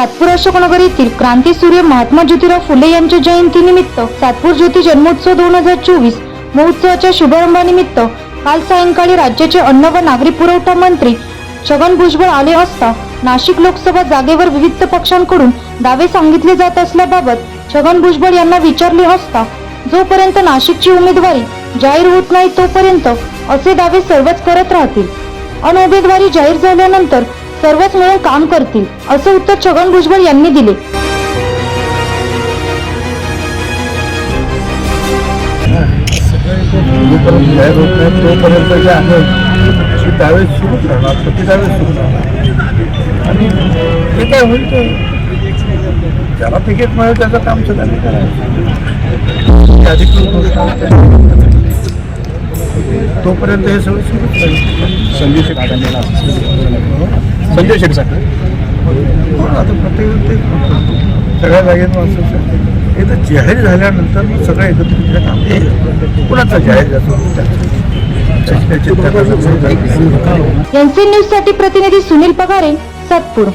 सातपूर अशोकनगर येथील क्रांतीसूर्य महात्मा ज्योतिराव फुले यांच्या जयंतीनिमित्त सातपूर ज्योती जन्मोत्सव दोन हजार चोवीस महोत्सवाच्या शुभारंभानिमित्त काल सायंकाळी राज्याचे अन्न व नागरी पुरवठा मंत्री छगन भुजबळ आले असता नाशिक लोकसभा जागेवर विविध पक्षांकडून दावे सांगितले जात असल्याबाबत छगन भुजबळ यांना विचारले असता जोपर्यंत नाशिकची उमेदवारी जाहीर होत नाही तोपर्यंत असे दावे सर्वच करत राहतील. अन उमेदवारी जाहीर झाल्यानंतर सर्वच मिळून काम करतील असं उत्तर छगन भुजबळ यांनी दिले तोपर्यंत जे आहे त्यावेळेस दावे सुरूच राहणार प्रति सुरू राहणार आणि ते काय होईल ते ज्याला तिकीट मिळेल त्याचं काम सगळ्यांनी करायचं ती अधिकृत घोषणा तोपर्यंत हे सगळं सुरूच राहील संजय संजय शेठ हो, आता प्रत्येक ते सगळ्या असू शकते हे तर जाहीर झाल्यानंतर मग सगळं एकत्रित काम होईल. कुणाचं जाहीर करण्याचं एनसी न्यूजसाठी प्रतिनिधी सुनील पगारे सातपूर